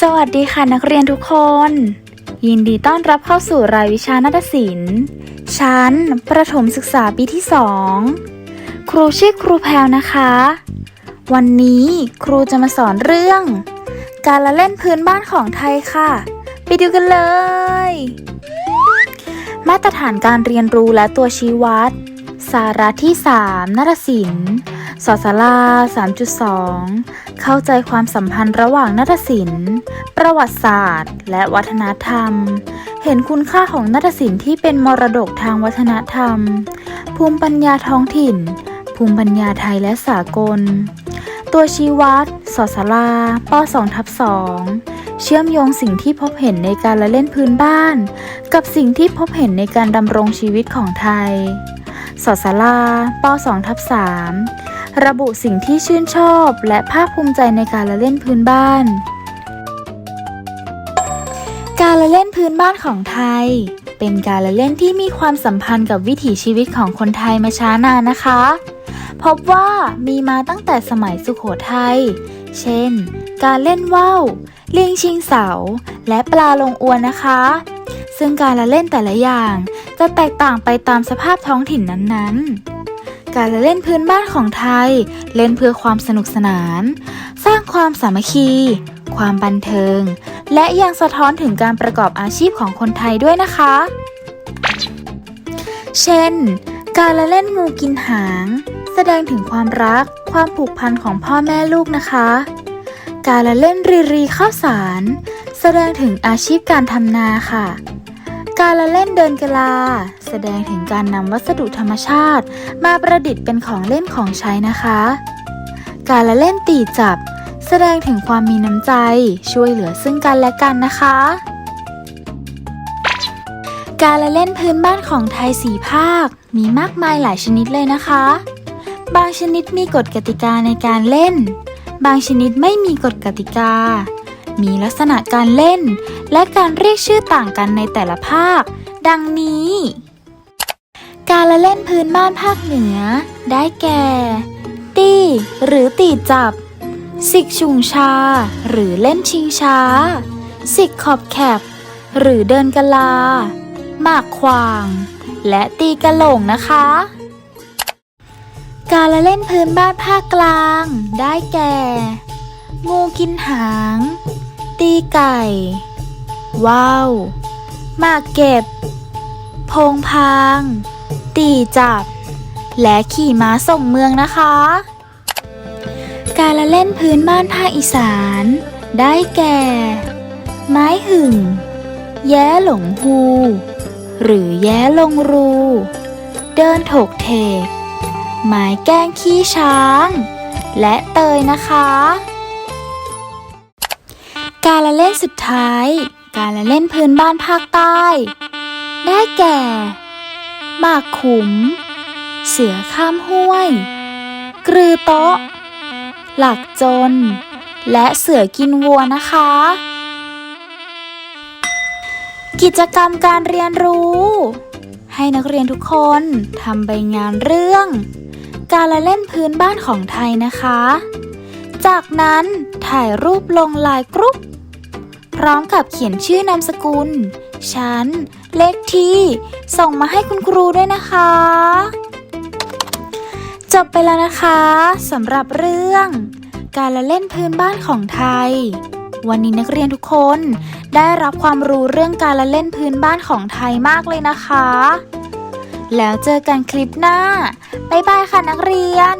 สวัสดีค่ะนักเรียนทุกคน ยินดีต้อนรับเข้าสู่รายวิชานาฏศิลป์ชั้น ประถมศึกษาปีที่สองครูชื่อครูแพลวนะคะ วันนี้ครูจะมาสอนเรื่อง การละเล่นพื้นบ้านของไทยค่ะ ไปดูกันเลย มาตรฐานการเรียนรู้และตัวชี้วัด สาระที่ 3นาฏศิลป์สอสารา3.2 เข้าใจความสัมพันธ์ระหว่างนาฏศิลป์ประวัติศาสตร์ และวัฒนธรรม เห็นคุณค่าของนาฏศิลป์ที่เป็นมรดกทางวัฒนธรรม ภูมิปัญญาท้องถิ่น ภูมิปัญญาไทยและสากล ตัวชี้วัดสอสาราป2ทับ2เชื่อมโยงสิ่งที่พบเห็นในการละเล่นพื้นบ้าน กับสิ่งที่พบเห็นในการดำรงชีวิตของไทย สอสาราป 2 ทับ3ระบุสิ่งที่ชื่นชอบ และภาคภูมิใจในการละเล่นพื้นบ้าน การละเล่นพื้นบ้านของไทย เป็นการละเล่นที่มีความสัมพันธ์กับวิถีชีวิตของคนไทยมาช้านานนะคะ พบว่ามีมาตั้งแต่สมัยสุขโขทัย เช่น การเล่นว่าวเลียงชิงเสา และปลาลงอวนนะคะ ซึ่งการละเล่นแต่ละอย่างจะแตกต่างไปตามสภาพท้องถิ่นนั้นๆ การละเล่นพื้นบ้านของไทย เล่นเพื่อความสนุกสนาน สร้างความสามัคคี ความบันเทิง และยังสะท้อนถึงการประกอบอาชีพของคนไทยด้วยนะคะ เช่น การละเล่นงูกินหาง แสดงถึงความรัก ความผูกพันของพ่อแม่ลูกนะคะ การละเล่นรีรีข้าวสารแสดงถึงอาชีพการทำนาค่ะ การละเล่นเดินกะลา แสดงถึงการนำวัสดุธรรมชาติ มาประดิษฐ์เป็นของเล่นของใช้นะคะ การละเล่นตีจับ แสดงถึงความมีน้ำใจ ช่วยเหลือซึ่งกันและกันนะคะ การละเล่นพื้นบ้านของไทยสีภาค มีมากมายหลายชนิดเลยนะคะ บางชนิดมีกฎกติกาในการเล่น บางชนิดไม่มีกฎกติกา มีลักษณะการเล่น และการเรียกชื่อต่างกันในแต่ละภาค ดังนี้ การละเล่นพื้นบ้านภาคเหนือ ได้แก่ ตีหรือตีจับ สิกชุงชา หรือเล่นชิงช้า สิกขอบแคบหรือเดินกะลา หมากควาง และตีกะโหลงนะคะ การละเล่นพื้นบ้านภาคกลาง ได้แก่ งูกินหาง ตีไก่ ว้าวหมากเก็บ พงพาง ตีจับ และขี่ม้าส่งเมืองนะคะ การละเล่นพื้นบ้านภาคอีสาน ได้แก่ ไม้หึ่ง แย้หลงฮู หรือแย้ลงรู เดินถกเถกไม้แก้งขี้ช้าง และเตยนะคะ การละเล่นสุดท้าย การละเล่นพื้นบ้านภาคใต้ ได้แก่ หมากขุม เสือข้ามห้วย กรือโต๊ะ หลักจน และเสือกินวัวนะคะ กิจกรรมการเรียนรู้ ให้นักเรียนทุกคนทำใบงานเรื่อง การละเล่นพื้นบ้านของไทยนะคะจากนั้นถ่ายรูปลงลายกรุ๊ป พร้อมกับเขียนชื่อนามสกุล ชั้น เลขที่ ส่งมาให้คุณครูด้วยนะคะ จบไปแล้วนะคะสำหรับเรื่อง การละเล่นพื้นบ้านของไทย วันนี้นักเรียนทุกคนได้รับความรู้เรื่องการละเล่นพื้นบ้านของไทยมากเลยนะคะ แล้วเจอกันคลิปหน้า บ๊ายบายค่ะนักเรียน